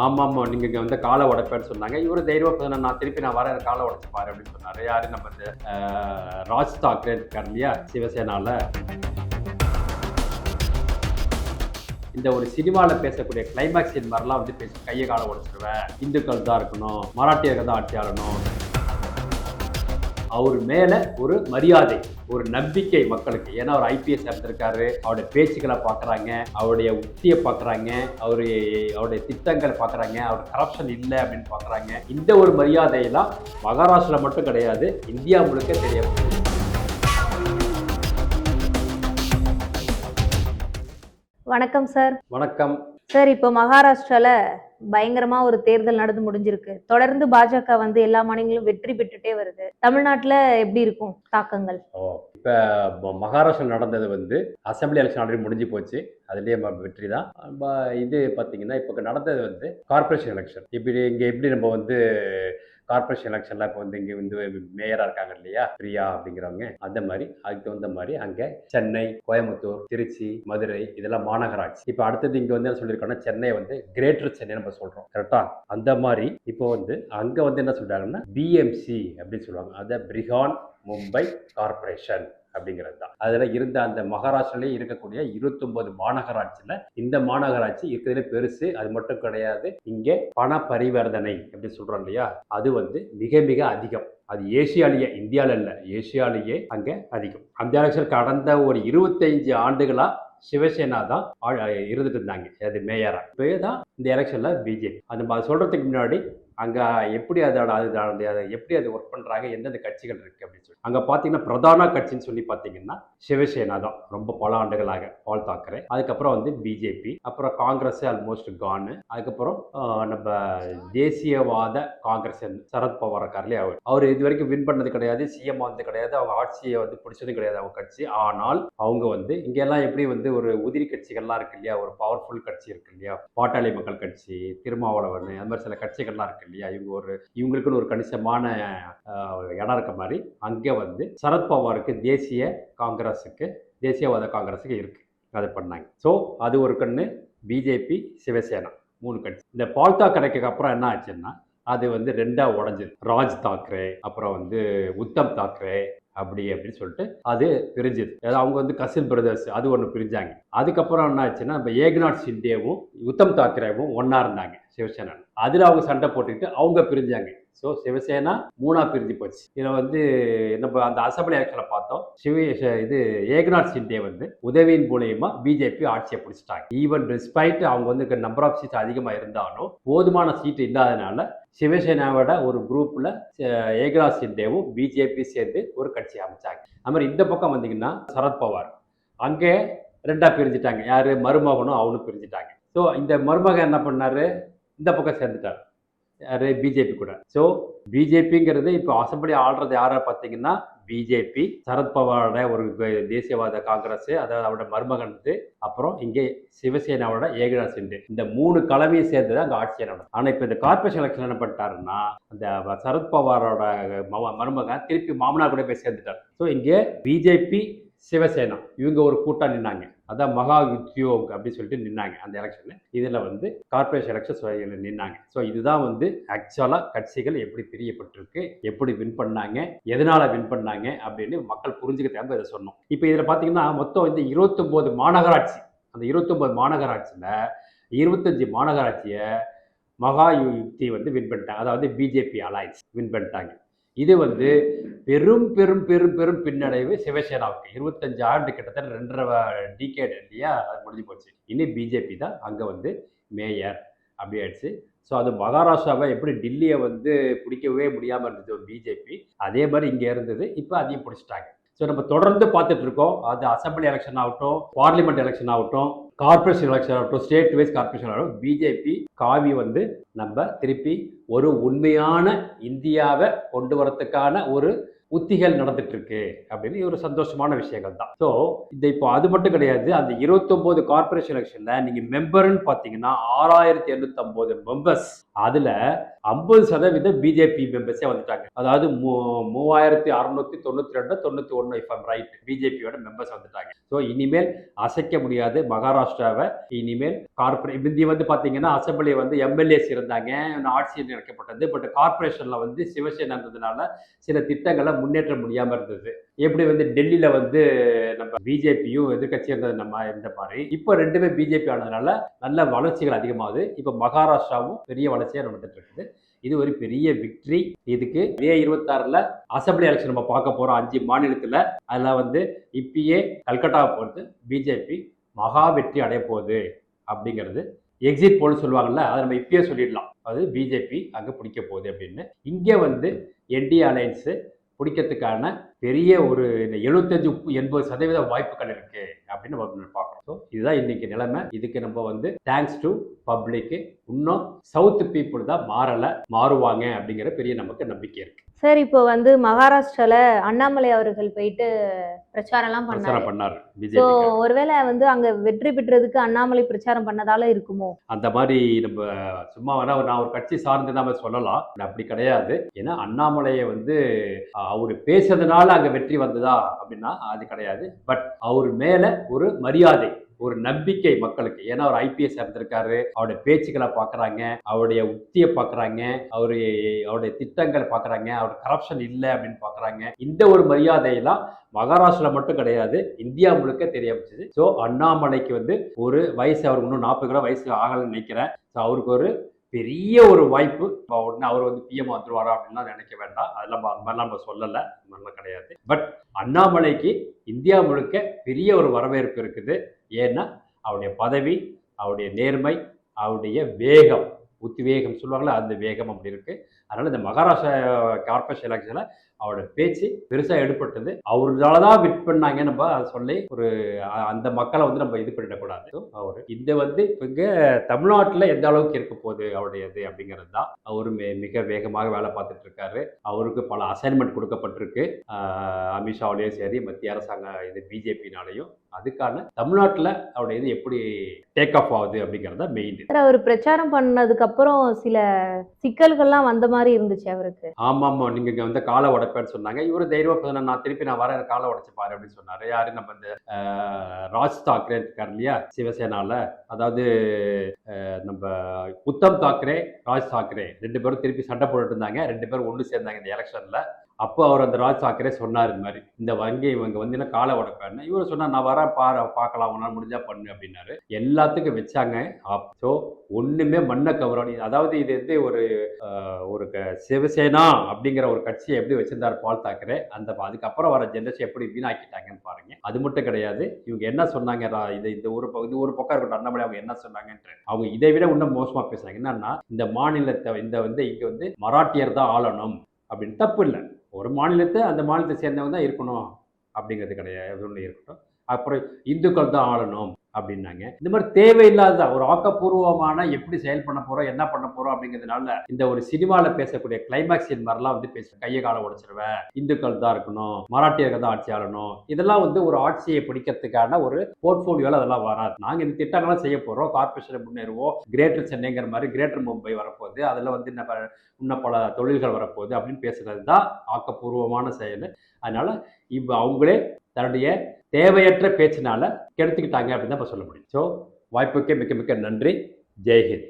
ஆமாம் ஆமா நீங்க இங்க வந்து காலை உடைப்பேன்னு சொன்னாங்க. இவரு தைரியமா நான் திருப்பி நான் வரேன் காலை உடைச்சு பாரு அப்படின்னு சொன்னாரு. யாரு நம்ம இந்த ராஜ் தாக்கரே இருக்கார் இல்லையா சிவசேனால. இந்த ஒரு சினிமாவில் பேசக்கூடிய கிளைமேக்ஸ் மாதிரிலாம் வந்து பேசி கையை காலை உடைச்சிருவேன். இந்துக்கள் தான் இருக்கணும் மராட்டியர்கள் தான் ஆட்சி ஆளணும். அவர் மேல ஒரு மரியாதை ஒரு நம்பிக்கை மக்களுக்கு. ஏன்னா அவர் ஐபிஎஸ் இருந்திருக்காரு அவருடைய பேச்சுக்களை பார்க்குறாங்க அவருடைய உத்தியை பார்க்குறாங்க அவருடைய அவருடைய திட்டங்களை பார்க்குறாங்க அவர் கரப்ஷன் இல்லை அப்படின்னு பார்க்குறாங்க. இந்த ஒரு மரியாதையெல்லாம் மகாராஷ்டிரா மட்டும் கிடையாது இந்தியா முழுக்க தெரிய வருது. வணக்கம் சார். வணக்கம். சார் இப்போ மகாராஷ்டிரால பயங்கரமா ஒரு தேர்தல் நடந்து முடிஞ்சிருக்கு. தொடர்ந்து பாஜக வந்து எல்லா மாநிலங்களும் வெற்றி பெற்றுட்டே வருது. தமிழ்நாட்டுல எப்படி இருக்கும் தாக்கங்கள்? ஓ இப்போ மகாராஷ்டிரா நடந்தது வந்து அசம்பிளி எலெக்ஷன் ஆல்ரெடி முடிஞ்சு போச்சு. அதுலேயே வெற்றி தான். ப- இது பார்த்தீங்கன்னா இப்போ நடந்தது வந்து கார்ப்பரேஷன் எலெக்ஷன் இப்படி இங்கே எப்படி நம்ம வந்து கார்ப்பரேஷன் எலெக்ஷன்ல இப்போ வந்து இங்கே வந்து மேயராக இருக்காங்க இல்லையா? பிரியா அப்படிங்கிறவங்க. அந்த மாதிரி அதுக்கு தகுந்த மாதிரி அங்கே சென்னை கோயம்புத்தூர் திருச்சி மதுரை இதெல்லாம் மாநகராட்சி. இப்போ அடுத்தது இங்கே வந்து என்ன சொல்லியிருக்கோம்னா சென்னை வந்து கிரேட்டர் சென்னை நம்ம சொல்கிறோம் கரெக்டாக அந்த மாதிரி இப்போ வந்து அங்கே வந்து என்ன சொல்கிறாங்கன்னா பிஎம்சி அப்படின்னு சொல்லுவாங்க. அதை பிரிகான் மும்பை கார்ப்பரேஷன் அப்படிங்கிறது தான் அதில் இருந்த அந்த மகாராஷ்டிரிலேயே இருக்கக்கூடிய இருபத்தொன்பது மாநகராட்சியில் இந்த மாநகராட்சி இருக்கிறதுல பெருசு அது மட்டும் கிடையாது. இங்கே பண பரிவர்த்தனை அப்படி சொல்கிறோம் இல்லையா? அது வந்து மிக மிக அதிகம். அது ஏசியாலேயே இந்தியாவில் இல்லை ஏசியாலேயே அங்கே அதிகம். அந்த எலெக்ஷன் கடந்த ஒரு இருபத்தஞ்சு ஆண்டுகளாக சிவசேனா தான் இருந்துட்டு இருந்தாங்க அது மேயரா. இப்போ தான் இந்த எலெக்ஷனில் பிஜேபி. அந்த சொல்கிறதுக்கு முன்னாடி அங்கே எப்படி அதோட அது எப்படி அது ஒர்க் பண்ணுறாங்க எந்தெந்த கட்சிகள் இருக்குது அப்படின்னு சொல்லி. அங்கே பார்த்தீங்கன்னா பிரதான கட்சின்னு சொல்லி பார்த்தீங்கன்னா சிவசேனா தான் ரொம்ப பல ஆண்டுகளாக பால் தாக்கரே அதுக்கப்புறம் வந்து பிஜேபி அப்புறம் காங்கிரஸ் ஆல்மோஸ்ட் கானு அதுக்கப்புறம் நம்ம தேசியவாத காங்கிரஸ் சரத் பவார் இருக்கார் இல்லையா அவர். அவர் இது வரைக்கும் வின் பண்ணது கிடையாது சிஎம் வந்து கிடையாது அவங்க ஆட்சியை வந்து பிடிச்சதும் கிடையாது அவங்க கட்சி. ஆனால் அவங்க வந்து இங்கெல்லாம் எப்படி வந்து ஒரு உதிரி கட்சிகள்லாம் இருக்கு இல்லையா ஒரு பவர்ஃபுல் கட்சி இருக்கு இல்லையா பாட்டாளி மக்கள் கட்சி திருமாவளவன் அந்த மாதிரி சில கட்சிகள்லாம் இருக்கு இல்லையா இவங்க ஒரு இவங்களுக்குன்னு ஒரு கணிசமான இடம் இருக்க மாதிரி அங்கே வந்து சரத்பவாருக்கு தேசிய காங்கிரஸுக்கு தேசியவாத காங்கிரஸுக்கு இருக்குது அதை பண்ணாங்க. ஸோ அது ஒரு கண்ணு பிஜேபி சிவசேனா மூணு கட்சி. இந்த பால்தா கணக்குக்கு அப்புறம் என்ன ஆச்சுன்னா அது வந்து ரெண்டாக உடஞ்சது. ராஜ் தாக்கரே அப்புறம் வந்து உத்தம் தாக்கரே அப்படி அப்படின்னு சொல்லிட்டு அது பிரிஞ்சுது. அவங்க வந்து கசின் பிரதர்ஸ் அது ஒன்று பிரிஞ்சாங்க. அதுக்கப்புறம் என்ன ஆச்சுன்னா இப்போ ஏக்நாத் சிண்டேவும் உத்தம் தாக்கரேவும் ஒன்றா இருந்தாங்க சிவசேனா அதில் அவங்க சண்டை போட்டுக்கிட்டு அவங்க பிரிஞ்சாங்க. ஸோ சிவசேனா மூணா பிரிஞ்சு போச்சு. இதில் வந்து நம்ம அந்த அசம்பிளி எலெக்ஷனில் பார்த்தோம். சிவ இது ஏக்நாத் சிண்டே வந்து உதவியின் மூலியமா பிஜேபி ஆட்சியை பிடிச்சிட்டாங்க. ஈவன் டிஸ்பைட் அவங்க வந்து நம்பர் ஆஃப் சீட் அதிகமாக இருந்தாலும் போதுமான சீட்டு இல்லாதனால சிவசேனாவோட ஒரு குரூப்பில் ஏக்நாத் சிண்டேவும் பிஜேபி சேர்ந்து ஒரு கட்சி அமைச்சாங்க. அது மாதிரி இந்த பக்கம் வந்தீங்கன்னா சரத்பவார் அங்கே ரெண்டாக பிரிஞ்சுட்டாங்க. யார்? மருமகனும் அவனும் பிரிஞ்சுட்டாங்க. ஸோ இந்த மருமகன் என்ன பண்ணார்? இந்த பக்கம் சேர்ந்துட்டார். யாரு? பிஜேபி கூட. ஸோ பிஜேபிங்கிறது இப்போ அசம்பிளி ஆள்றது யாரை பார்த்தீங்கன்னா பிஜேபி சரத்பவாரோட ஒரு தேசியவாத காங்கிரஸ் அதாவது அவரோட மருமகன் அப்புறம் இங்கே சிவசேனாவோட ஏகநாத் சிண்டு. இந்த மூணு கலவையும் சேர்ந்து தான் அங்கே ஆட்சியை நடக்கும் ஆனால் இப்போ இந்த கார்பரேஷன் எலெக்ஷன் என்ன பண்ணிட்டாருன்னா அந்த சரத்பவாரோட மருமகன் திருப்பி மாமனார் கூட போய் சேர்ந்துட்டார். ஸோ இங்கே பிஜேபி சிவசேனா இவங்க ஒரு கூட்டம் நின்னாங்க அதான் மகா உத்யோக் அப்படின்னு சொல்லிட்டு நின்னாங்க அந்த எலெக்ஷனில் இதில் வந்து கார்ப்பரேஷன் எலெக்ஷன் நின்னாங்க. ஸோ இதுதான் வந்து ஆக்சுவலாக கட்சிகள் எப்படி பிரியப்பட்டிருக்கு எப்படி வின் பண்ணாங்க எதனால் வின் பண்ணாங்க அப்படின்னு மக்கள் புரிஞ்சுக்க தேவை இதை சொன்னோம். இப்போ இதில் பார்த்தீங்கன்னா மொத்தம் இந்த இருபத்தொம்போது மாநகராட்சி. அந்த இருபத்தொம்போது மாநகராட்சியில் இருபத்தஞ்சி மாநகராட்சியை மகா யுக்தி வந்து வின் பண்ணிட்டாங்க. அதாவது பிஜேபி அலையன்ஸ் வின் பண்ணிட்டாங்க. இது வந்து பெரும் பெரும் பெரும் பெரும் பின்னடைவு சிவசேனாவுக்கு. இருபத்தஞ்சு ஆண்டு கிட்டத்தட்ட ரெண்டரை டிகேட் இல்லையா? அது முடிஞ்சு போச்சு. இனி பிஜேபி தான் அங்கே வந்து மேயர் அப்படி ஆயிடுச்சு. ஸோ அது மகாராஷ்டிராவை எப்படி டில்லியை வந்து பிடிக்கவே முடியாமல் இருந்தது பிஜேபி அதே மாதிரி இங்கே இருந்தது. இப்போ அதையும் பிடிச்சிட்டாங்க. ஸோ நம்ம தொடர்ந்து பார்த்துட்டு இருக்கோம். அது அசம்பிளி எலெக்ஷன் ஆகட்டும் பார்லிமெண்ட் எலெக்ஷன் ஆகட்டும். கார்ப்பரேஷன் எலெக்ஷன் ஆகட்டும் ஸ்டேட் வைஸ் கார்பரேஷன் ஆகட்டும் பிஜேபி காவி வந்து நம்ம திருப்பி ஒரு உண்மையான இந்தியாவை கொண்டு வரத்துக்கான ஒரு உத்திகள் நடந்துட்டு இருக்கு அப்படின்னு ஒரு சந்தோஷமான விஷயங்கள் தான். ஸோ இந்த இப்போ அது மட்டும் கிடையாது அந்த இருபத்தொம்போது கார்ப்பரேஷன் எலெக்ஷனில் நீங்கள் மெம்பர்னு பார்த்தீங்கன்னா ஆறாயிரத்தி எழுநூத்தொம்போது மெம்பர்ஸ் அதுல ஐம்பது சதவீதம் பிஜேபி மெம்பர்ஸே வந்துட்டாங்க. அதாவது மூ- மூவாயிரத்தி அறுநூத்தி தொண்ணூத்தி ரெண்டு தொண்ணூத்தி ஒன்று இஃப் ரைட் பிஜேபியோட மெம்பர்ஸ் வந்துட்டாங்க. ஸோ இனிமேல் அசைக்க முடியாது மகாராஷ்டிராவை இனிமேல் கார்பரேட் முந்தி வந்து பாத்தீங்கன்னா அசம்பிளி வந்து எம்எல்ஏஸ் இருந்தாங்க ஆட்சி நடக்கப்பட்டது பட் கார்பரேஷன்ல வந்து சிவசேனா இருந்ததுனால சில திட்டங்களை முன்னேற்ற முடியாம இருந்தது. எப்படி வந்து டெல்லியில் வந்து நம்ம பிஜேபியும் எதிர்க்கட்சி இருந்தது நம்ம இருந்த மாதிரி. இப்போ ரெண்டுமே பிஜேபி ஆனதுனால நல்ல வளர்ச்சிகள் அதிகமாகுது. இப்போ மகாராஷ்டிராவும் பெரிய வளர்ச்சியாக நடந்துட்டு இருக்குது. இது ஒரு பெரிய விக்ட்ரி இதுக்கு மே இருபத்தாறில் அசம்பிளி எலெக்ஷன் நம்ம பார்க்க போகிறோம் அஞ்சு மாநிலத்தில். அதில் வந்து இப்பயே கல்கட்டாவை பொறுத்து பிஜேபி மகா வெற்றி அடைய போகுது அப்படிங்கிறது. எக்ஸிட் போல் சொல்லுவாங்கல்ல அதை நம்ம இப்பயே சொல்லிடலாம். அது பிஜேபி அங்கே பிடிக்க போகுது அப்படின்னு. இங்கே வந்து என்டிஏ அலையன்ஸு பிடிக்கிறதுக்கான பெரிய ஒரு எழுபத்தஞ்சு எண்பது சதவீத வாய்ப்புகள் இருக்கு அப்படின்னு நம்ம பார்க்குறோம். ஸோ இதுதான் இன்னைக்கு நிலைமை. இதுக்கு நம்ம வந்து தேங்க்ஸ் டு பப்ளிக்கு இன்னும் சவுத் பீப்புள் தான் மாறலை மாறுவாங்க அப்படிங்கிற பெரிய நமக்கு நம்பிக்கை இருக்கு. சார் இப்போ வந்து மகாராஷ்டிரால அண்ணாமலை அவர்கள் போயிட்டு பிரச்சாரம்லாம் பண்ணாரு. பிரச்சாரம் பண்ணார் ஸோ ஒருவேளை வந்து அங்க வெற்றி பெற்றதுக்கு அண்ணாமலை பிரச்சாரம் பண்ணதால இருக்குமோ? அந்த மாதிரி நம்ம சும்மா வேணா நான் ஒரு கட்சி சார்ந்து நாம சொல்லலாம். அப்படி கிடையாது. ஏன்னா அண்ணாமலையை வந்து அவர் பேசுறதுனால அங்க வெற்றி வந்ததா அப்படின்னா அது கிடையாது. பட் அவர் மேல ஒரு மரியாதை ஒரு நம்பிக்கை மக்களுக்கு. ஏன்னா அவர் ஐபிஎஸ் இருந்திருக்காரு. அவருடைய பேச்சுக்களை பாக்குறாங்க அவருடைய உத்தியை பாக்குறாங்க அவரு அவருடைய திட்டங்கள் பாக்குறாங்க அவர் கரப்ஷன் இல்லை அப்படின்னு பாக்குறாங்க இந்த ஒரு மரியாதையெல்லாம் மகாராஷ்டிரா மட்டும் கிடையாது. இந்தியா முழுக்க தெரிய ஸோ அண்ணாமலைக்கு வந்து ஒரு வயசு அவருக்கு இன்னும் நாற்பது கிலோ வயசு ஆகலைன்னு நினைக்கிறேன். ஸோ அவருக்கு ஒரு பெரிய ஒரு வாய்ப்பு. உடனே அவர் வந்து பிஎம் வந்துருவாரா அப்படின்லாம் நினைக்க வேண்டாம். அதெல்லாம் அந்த மாதிரிலாம் நம்ம சொல்லலை. மாதிரிலாம் கிடையாது. பட் அண்ணாமலைக்கு இந்தியா முழுக்க பெரிய ஒரு வரவேற்பு இருக்குது. ஏன்னா அவருடைய பதவி அவருடைய நேர்மை அவருடைய வேகம் உத்திவேகம் சொல்லுவாங்களே அந்த வேகம் அப்படி இருக்குது அதனால் இந்த மகாராஷ்டிரா கார்பரேஷன் எலெக்ஷனில் அவரோட பேச்சு பெருசா எடுப்பட்டது அவரால தான் விட் பண்ணாங்க நம்ம அதை சொல்லி ஒரு அந்த மக்களை வந்து நம்ம இது பண்ணிடக்கூடாது. அவரு இந்த வந்து இங்க தமிழ்நாட்டில் எந்த அளவுக்கு இருக்க போகுது அவருடைய இது அப்படிங்கிறது தான் அவரு மிக வேகமாக வேலை பார்த்துட்டு இருக்காரு. அவருக்கு பல அசைன்மெண்ட் கொடுக்கப்பட்டிருக்கு. அமித்ஷாவிலையும் சரி மத்திய அரசாங்க இது பிஜேபினாலையும் அதுக்கான தமிழ்நாட்டில் அவருடைய இது எப்படி டேக் ஆஃப் ஆகுது அப்படிங்கிறது மெயின் அவர் பிரச்சாரம் பண்ணதுக்கு அப்புறம் சில சிக்கல்கள்லாம் வந்த மாதிரி இருந்துச்சு அவருக்கு. ஆமா ஆமா நீங்க இங்க வந்து காலை வைப்பேன்னு சொன்னாங்க. இவரு தைரியமா சொன்னாரு, நான் திருப்பி நான் வரேன் காலை உடைச்சு பாரு அப்படின்னு சொன்னாரு. யாரு? நம்ம இந்த ஆஹ், ராஜ் தாக்கரே இருக்கார் இல்லையா? சிவசேனால. அதாவது ஆஹ், நம்ம உத்தம் தாக்கரே ராஜ் தாக்கரே. ரெண்டு பேரும் திருப்பி சண்டை போட்டுட்டு இருந்தாங்க. ரெண்டு பேரும் ஒன்று சேர்ந்தாங்க இந்த எலெக்ஷன்ல. அப்போ அவர் அந்த ராஜ் சாக்கரே சொன்னார் இந்த மாதிரி இந்த வங்கி இவங்க வந்து என்ன காலை உடைப்பேன்னு இவர் சொன்னார் நான் வரேன் பாரு பார்க்கலாம் உன்னால் முடிஞ்சால் பண்ணு அப்படின்னாரு. எல்லாத்துக்கும் வச்சாங்க. ஸோ ஒன்றுமே மண்ணை கவரணி அதாவது இது வந்து ஒரு ஒரு க- சிவசேனா அப்படிங்கிற ஒரு கட்சியை எப்படி வச்சிருந்தார் பால் தாக்கரே அந்த அதுக்கப்புறம் வர ஜென்ரேஷன் எப்படி வீணாக்கிட்டாங்கன்னு பாருங்க. அது மட்டும் கிடையாது இவங்க என்ன சொன்னாங்க ரா- இது இந்த ஒரு ப- இது ஒரு பக்கம் இருக்கட்டும் அண்ணாமலை அவங்க என்ன சொன்னாங்கன்ற அவங்க இதை விட இன்னும் மோசமாக பேசுறாங்க. என்னன்னா இந்த மாநிலத்தை இந்த வந்து இங்கே வந்து மராட்டியர் தான் ஆளணும் அப்படின்னு தப்பு இல்லை. ஒரு மாநிலத்தை அந்த மாநிலத்தை சேர்ந்தவங்க தான் இருக்கணும் அப்படிங்கிறது கிடையாது. ஒன்று இருக்கட்டும். அப்புறம் இந்துக்கள் தான் ஆளணும். அப்படின்னாங்க. இந்த மாதிரி தேவையில்லாத ஒரு ஆக்கப்பூர்வமான எப்படி செயல் பண்ண போறோம் என்ன பண்ண போறோம் அப்படிங்கிறதுனால இந்த ஒரு சினிமாவில் பேசக்கூடிய கிளைமேக்ஸ் இந்த மாதிரிலாம் வந்து பேச கையை காலை உடைச்சிருவேன் இந்துக்கள் தான் இருக்கணும் மராட்டியர்கள் தான் ஆட்சி ஆளணும். இதெல்லாம் வந்து ஒரு ஆட்சியை பிடிக்கிறதுக்கான ஒரு போர்ட்ஃபோலியோவில் அதெல்லாம் வராது. நாங்கள் இந்த திட்டங்கள்லாம் செய்ய போறோம். கார்பரேஷன் முன்னேறுவோம். கிரேட்டர் சென்னைங்கிற மாதிரி கிரேட்டர் மும்பை வரப்போகுது. அதில் வந்து இன்னும் இன்னும் பல தொழில்கள் வரப்போகுது அப்படின்னு பேசுறது தான் ஆக்கப்பூர்வமான செயல். அதனால இப்போ அவங்களே தன்னுடைய தேவையற்ற பேச்சினால கெடுத்துக்கிட்டாங்க அப்படின்னு தான் இப்போ சொல்ல முடியும். ஸோ வாய்ப்புக்கே மிக்க மிக்க நன்றி. ஜெய்ஹிந்த்.